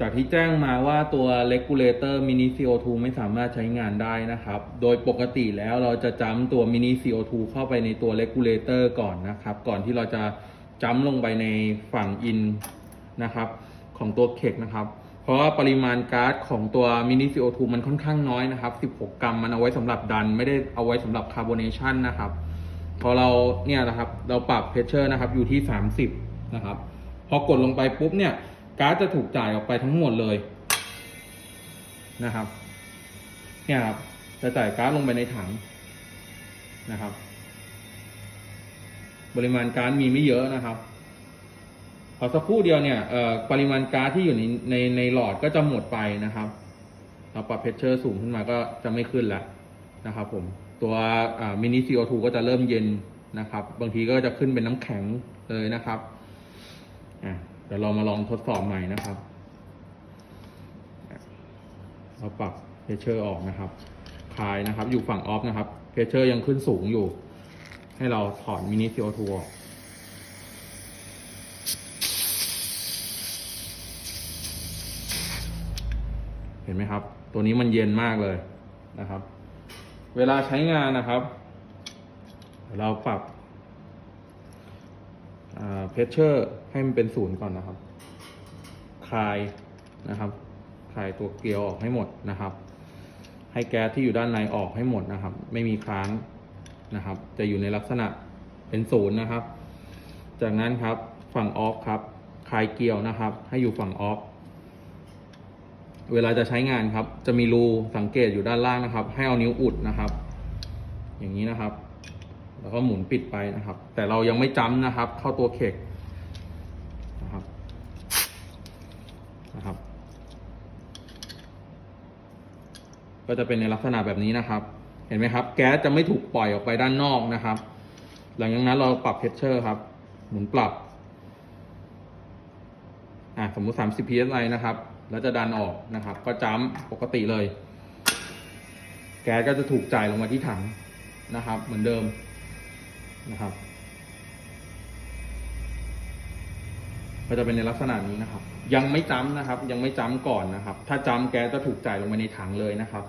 จากที่แจ้งมาว่าตัว regulator mini CO2 ไม่สามารถใช้งานได้นะครับ โดยปกติแล้วเราจะจ้ำตัว mini CO2 เข้าไปในตัว regulator ก่อนนะครับ ก่อนที่เราจะจ้ำลงไปในฝั่ง in นะครับ ของตัวเข็กนะครับ เพราะว่าปริมาณก๊าซของตัว mini CO2 มันค่อนข้างน้อยนะครับ 16 กรัมมันเอาไว้สำหรับดัน ไม่ได้เอาไว้สำหรับ carbonation นะครับ พอเราเนี่ยนะครับ เราปรับเพชเชอร์นะครับอยู่ที่ 30 นะครับ พอกดลงไปปุ๊บเนี่ย ก๊าซจะถูกจ่ายออกไปทั้งหมดเลยนะครับ เนี่ยครับ จะจ่ายก๊าซลงไปในถังนะครับ ปริมาณก๊าซมีไม่เยอะนะครับพอสักครู่เดียวเนี่ยเอ่อปริมาณก๊าซที่อยู่ในในในหลอดก็จะหมดไปนะครับเราปรับเพชเชอร์สูงขึ้นมาก็จะไม่ขึ้นแล้วนะครับ ผมตัวมินิ CO2 ก็จะเริ่มเย็นนะครับ บางทีก็จะขึ้นเป็นน้ำแข็งเลยนะครับอะเดี๋ยวเรามาลองทดสอบใหม่นะครับ เราปรับเพชเชอร์ออกนะครับคลายนะครับ อยู่ฝั่งออฟนะครับเพชเชอร์ยังขึ้นสูงอยู่ ให้เราถอดมินิ CO2 ออกเห็นไหมครับ ตัวนี้มันเย็นมากเลยนะครับ เวลาใช้งานนะครับ เราปรับ เพชเชอร์ให้มันเป็นศูนย์ก่อนนะครับ คลายนะครับคลายตัวเกลียวออกให้หมดนะครับ ให้แก๊สที่อยู่ด้านในออกให้หมดนะครับ ไม่มีค้างนะครับ จะอยู่ในลักษณะเป็นศูนย์นะครับ จากนั้นครับฝั่งออฟครับคลายเกลียวนะครับ ให้อยู่ฝั่งออฟเวลาจะใช้งานครับ จะมีรูสังเกตอยู่ด้านล่างนะครับ ให้เอานิ้วอุดนะครับ อย่างนี้นะครับ แล้วก็หมุนปิดไปนะครับ แต่เรายังไม่จ้ำนะครับ เข้าตัวเข็กนะครับนะครับ ก็จะเป็นในลักษณะแบบนี้นะครับ เห็นไหมครับ แก๊สจะไม่ถูกปล่อยออกไปด้านนอกนะครับ หลังจากนั้นเราปรับเพชเชอร์ครับ หมุนปรับอ่าสมมุติ 30 psi นะครับ แล้วจะดันออกนะครับ ก็จ้ำปกติเลย แก๊สก็จะถูกจ่ายลงมาที่ถังนะครับ เหมือนเดิม นะครับ ก็จะเป็นในลักษณะนี้นะครับ ยังไม่จ้ำนะครับ ยังไม่จ้ำก่อนนะครับ ถ้าจ้ำแก๊สจะถูกจ่ายลงไปในถังเลยนะครับ